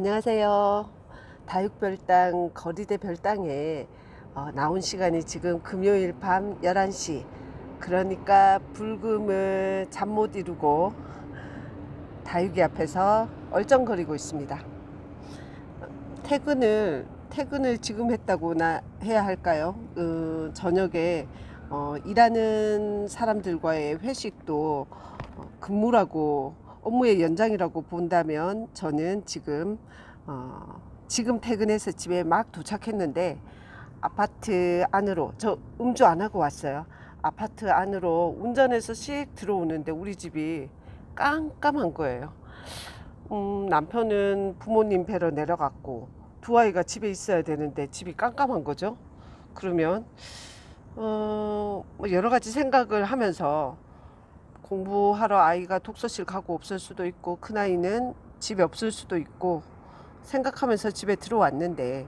안녕하세요. 다육별당 거리대 별당에 어, 나온 시간이 지금 금요일 밤 11시. 그러니까 불금을 잠 못 이루고 다육이 앞에서 얼쩡거리고 있습니다. 퇴근을 퇴근을 지금 했다고 나 해야 할까요? 어, 저녁에 어, 일하는 사람들과의 회식도 어, 근무라고 업무의 연장이라고 본다면 저는 지금 어, 지금 퇴근해서 집에 막 도착했는데 아파트 안으로 저 음주 안 하고 왔어요. 아파트 안으로 운전해서 씩 들어오는데 우리 집이 깜깜한 거예요. 음, 남편은 부모님 뵈러 내려갔고 두 아이가 집에 있어야 되는데 집이 깜깜한 거죠. 그러면 어, 뭐 여러 가지 생각을 하면서 공부하러 아이가 독서실 가고 없을 수도 있고 큰 아이는 집에 없을 수도 있고 생각하면서 집에 들어왔는데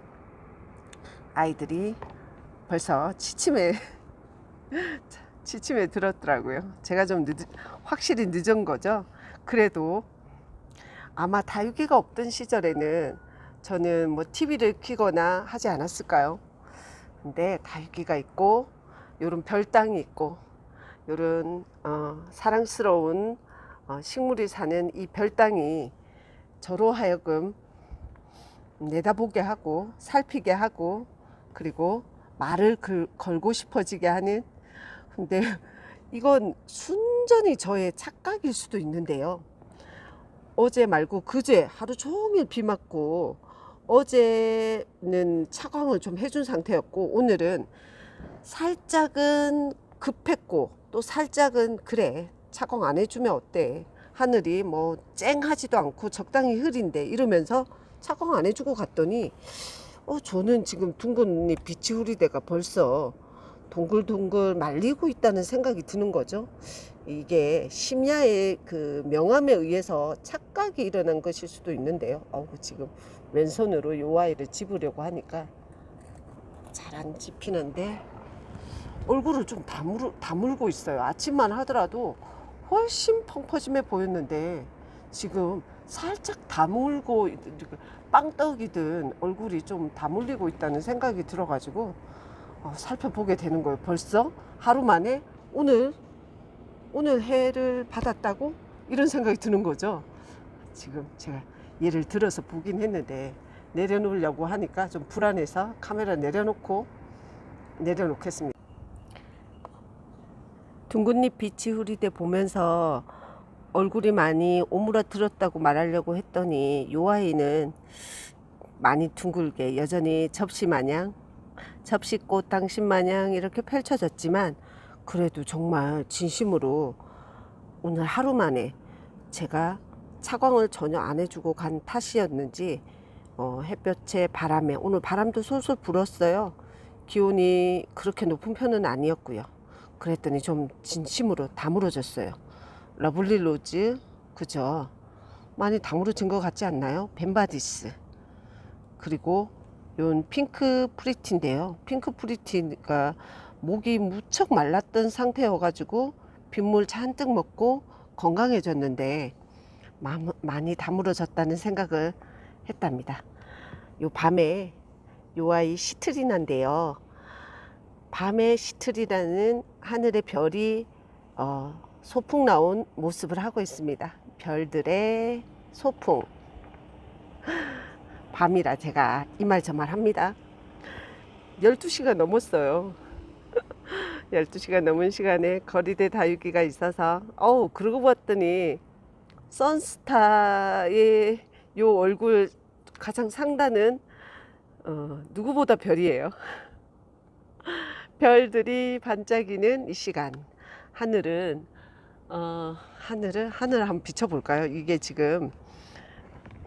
아이들이 벌써 취침에 취침에 들었더라고요. 제가 좀 늦, 확실히 늦은 거죠. 그래도 아마 다육이가 없던 시절에는 저는 뭐 TV를 켜거나 하지 않았을까요? 근데 다육이가 있고 요런 별당이 있고 요런 어, 사랑스러운 어, 식물이 사는 이 별당이 저로 하여금 내다보게 하고 살피게 하고 그리고 말을 걸, 걸고 싶어지게 하는 근데 이건 순전히 저의 착각일 수도 있는데요. 어제 말고 그제 하루 종일 비 맞고 어제는 차광을 좀 해준 상태였고 오늘은 살짝은 급했고 또 살짝은 그래 차광 안 해주면 어때 하늘이 뭐 쨍하지도 않고 적당히 흐린데 이러면서 차광 안 해주고 갔더니 어 저는 지금 둥근잎 빛이 흐리대가 벌써 동글동글 말리고 있다는 생각이 드는 거죠. 이게 심야의 그 명암에 의해서 착각이 일어난 것일 수도 있는데요. 어우 지금 왼손으로 요 아이를 집으려고 하니까 잘 안 집히는데 얼굴을 좀 다물, 다물고 있어요. 아침만 하더라도 훨씬 펑퍼짐해 보였는데 지금 살짝 다물고 빵떡이든 얼굴이 좀 다물리고 있다는 생각이 들어가지고 어, 살펴보게 되는 거예요. 벌써 하루 만에 오늘 오늘 해를 받았다고 이런 생각이 드는 거죠. 지금 제가 예를 들어서 보긴 했는데 내려놓으려고 하니까 좀 불안해서 카메라 내려놓고 내려놓겠습니다. 둥근잎 빛이 흐리대 보면서 얼굴이 많이 오므라들었다고 말하려고 했더니 요 아이는 많이 둥글게 여전히 접시 마냥 접시꽃 당신 마냥 이렇게 펼쳐졌지만 그래도 정말 진심으로 오늘 하루 만에 제가 차광을 전혀 안 해주고 간 탓이었는지 어, 햇볕에 바람에 오늘 바람도 솔솔 불었어요. 기온이 그렇게 높은 편은 아니었고요. 그랬더니 좀 진심으로 다물어졌어요. 러블리 로즈 그죠? 많이 다물어진 것 같지 않나요? 벤바디스 그리고 요 핑크 프리티인데요. 핑크 프리티가 목이 무척 말랐던 상태여가지고 빗물 잔뜩 먹고 건강해졌는데 마, 많이 다물어졌다는 생각을 했답니다. 요 밤에 요 아이 시트리나인데요. 밤에 시트리라는 하늘의 별이 어, 소풍 나온 모습을 하고 있습니다. 별들의 소풍. 밤이라 제가 이 말 저 말 합니다. 12시가 넘었어요. 12시가 넘은 시간에 거리대 다육이가 있어서 어우 그러고 봤더니 선스타의 요 얼굴 가장 상단은 어, 누구보다 별이에요. 별들이 반짝이는 이 시간 하늘은 어, 하늘을 하늘 한번 비춰볼까요? 이게 지금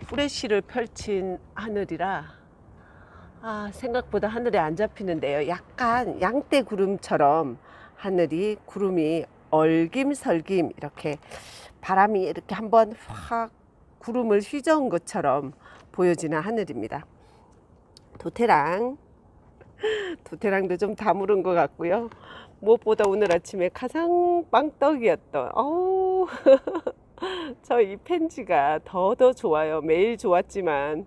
후레쉬를 펼친 하늘이라 아, 생각보다 하늘에 안 잡히는데요. 약간 양떼 구름처럼 하늘이 구름이 얼김설김 이렇게 바람이 이렇게 한번 확 구름을 휘저은 것처럼 보여지는 하늘입니다. 도태랑 도태랑도 좀 다무른 것 같고요. 무엇보다 오늘 아침에 가장 빵떡이었던 어우 저이 펜지가 더 더 좋아요. 매일 좋았지만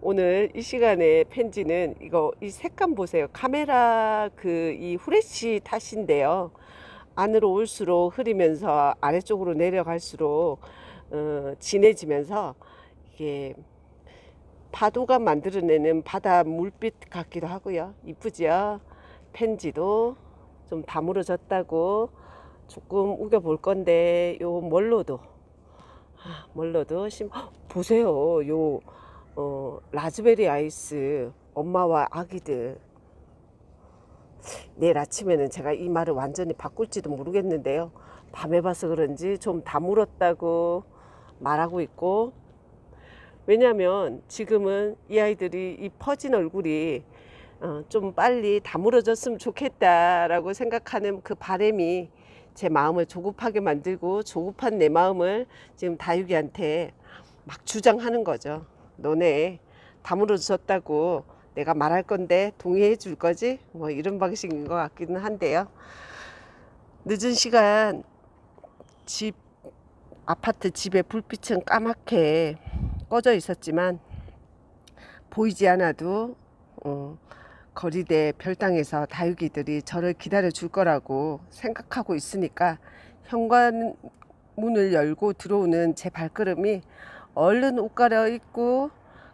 오늘 이 시간에 펜지는 이거 이 색감 보세요. 카메라 그 이 후레쉬 탓인데요. 안으로 올수록 흐리면서 아래쪽으로 내려갈수록 어, 진해지면서 이게 파도가 만들어내는 바다 물빛 같기도 하고요. 이쁘죠? 펜지도 좀 다물어졌다고 조금 우겨 볼 건데 요 멀로도 아, 멀로도 심 헉, 보세요. 요 어, 라즈베리 아이스 엄마와 아기들 내일 아침에는 제가 이 말을 완전히 바꿀지도 모르겠는데요. 밤에 봐서 그런지 좀 다물었다고 말하고 있고 왜냐하면 지금은 이 아이들이 이 퍼진 얼굴이 어, 좀 빨리 다물어졌으면 좋겠다라고 생각하는 그 바람이 제 마음을 조급하게 만들고 조급한 내 마음을 지금 다육이한테 막 주장하는 거죠. 너네 다물어졌다고 내가 말할 건데 동의해 줄 거지? 뭐 이런 방식인 것 같기는 한데요. 늦은 시간 집 아파트 집의 불빛은 까맣게 꺼져 있었지만 보이지 않아도 어, 거리대 별당에서 다육이들이 저를 기다려 줄 거라고 생각하고 있으니까 현관문을 열고 들어오는 제 발걸음이 얼른 옷 갈아입고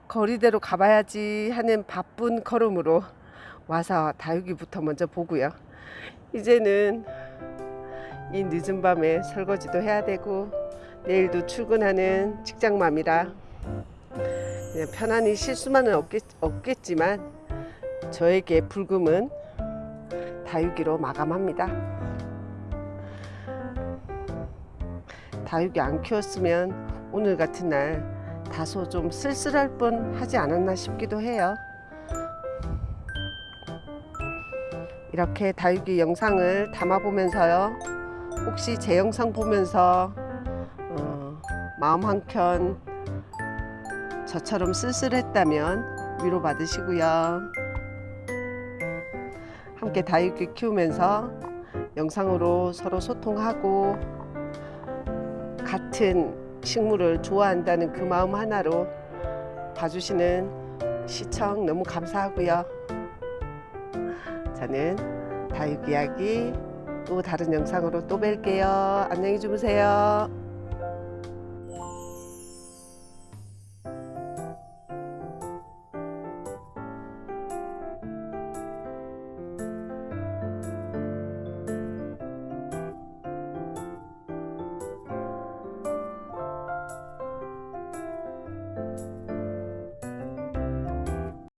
거리대로 가봐야지 하는 바쁜 걸음으로 와서 다육이부터 먼저 보고요. 이제는 이 늦은 밤에 설거지도 해야 되고 내일도 출근하는 직장맘이라 편안히 실수만은 없겠, 없겠지만 저에게 불금은 다육이로 마감합니다. 다육이 안 키웠으면 오늘 같은 날 다소 좀 쓸쓸할 뻔 하지 않았나 싶기도 해요. 이렇게 다육이 영상을 담아보면서요. 혹시 제 영상 보면서 어, 마음 한켠 저처럼 쓸쓸했다면 위로받으시고요. 함께 다육이 키우면서 영상으로 서로 소통하고 같은 식물을 좋아한다는 그 마음 하나로 봐주시는 시청 너무 감사하고요. 저는 다육 이야기 또 다른 영상으로 또 뵐게요. 안녕히 주무세요.